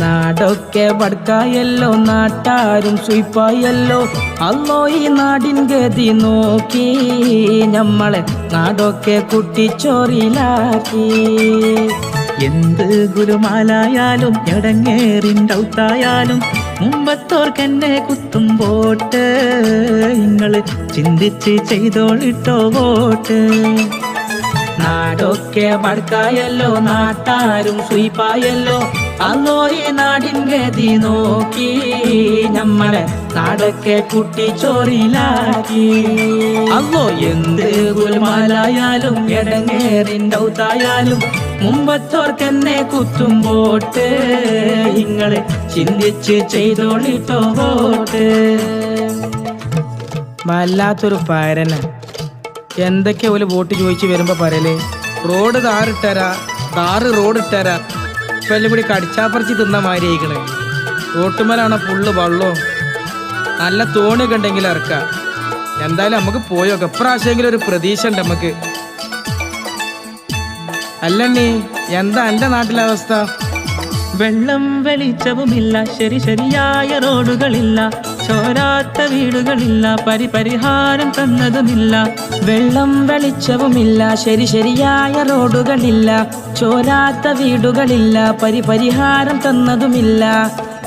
നാടൊക്കെ വടക്കായല്ലോ നാട്ടാരും സുയിപ്പായല്ലോ അല്ലോ ഈ നാടിൻ ഗതി നോക്കി നമ്മളെ നാടൊക്കെ കുട്ടിച്ചോറിലാക്കി. എന്ത് ഗുരുമാലായാലും എടങ്ങേറിന്റെത്തായാലും മുമ്പത്തോർക്കെന്നെ കുത്തും പോട്ട്. നിങ്ങൾ ചിന്തിച്ച് ചെയ്തോളിട്ടോ വോട്ട്. നാടൊക്കെ മടക്കായല്ലോ നാട്ടാരും സുയിപ്പായല്ലോ. അന്നോ ഈ നാടിൻ ഗതി നോക്കി നമ്മളെ നാടൊക്കെ കുട്ടിച്ചോറിലാക്കി. അന്നോ എന്ത് ഗുൽമാലായാലും എടങ്ങേറിന്റെ ഔത്തായാലും മുമ്പത്തോർക്കെന്നെ കുത്തും വോട്ട് ഇങ്ങൾ ചിന്തിച്ച് ചെയ്തോളിട്ടോ വോട്ട് വല്ലാത്തൊരു പരന. എന്തൊക്കെ ഒരു വോട്ട് ചോദിച്ച് വരുമ്പോ പറയൽ? റോഡ് താറിട്ടരാ താറ് റോഡ് ഇട്ടരാ ഇപ്പൊ എല്ലാം കൂടി കടിച്ചാപ്പറിച്ച് തിന്ന മാതിരി ആയിക്കണേ. റോട്ടുമലാണ് ഫുള്ള് വള്ളവും നല്ല തോണിയൊക്കെ ഉണ്ടെങ്കിൽ ഇറക്കാം. എന്തായാലും നമുക്ക് പോയോക്കെ എപ്രാവശ്യമെങ്കിലും ഒരു പ്രതീക്ഷ ഉണ്ട് നമുക്ക്. അല്ലണ്ണി എന്താ എന്റെ നാട്ടിലെ അവസ്ഥ? വെള്ളം വെളിച്ചവുമില്ല ശരി ശരിയായ റോഡുകളില്ല. ചോരാത്ത വീടുകളില്ല പരിപരിഹാരം തന്നതുമില്ല വെള്ളം വെളിച്ചവുമില്ല ശരി ശരിയായ റോഡുകളില്ല ചോരാത്ത വീടുകളില്ല പരിപരിഹാരം തന്നതുമില്ല.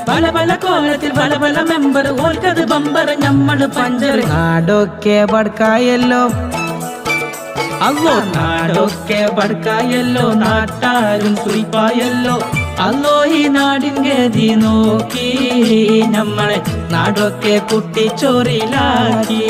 പല പല കോലത്തിൽ പല പല മെമ്പർ ഓൽക്കത് ബമ്പർ ഞമ്മൾ പഞ്ചർ നാടൊക്കെ പടക്കായല്ലോ. അല്ലോ നാടൊക്കെ പടക്കായല്ലോ നാട്ടാരും സുയിപ്പായല്ലോ അല്ലോ ഈ നാടിൻ ഗതി നോക്കി. നമ്മളെ നാടൊക്കെ കുട്ടിച്ചോറിലാക്കി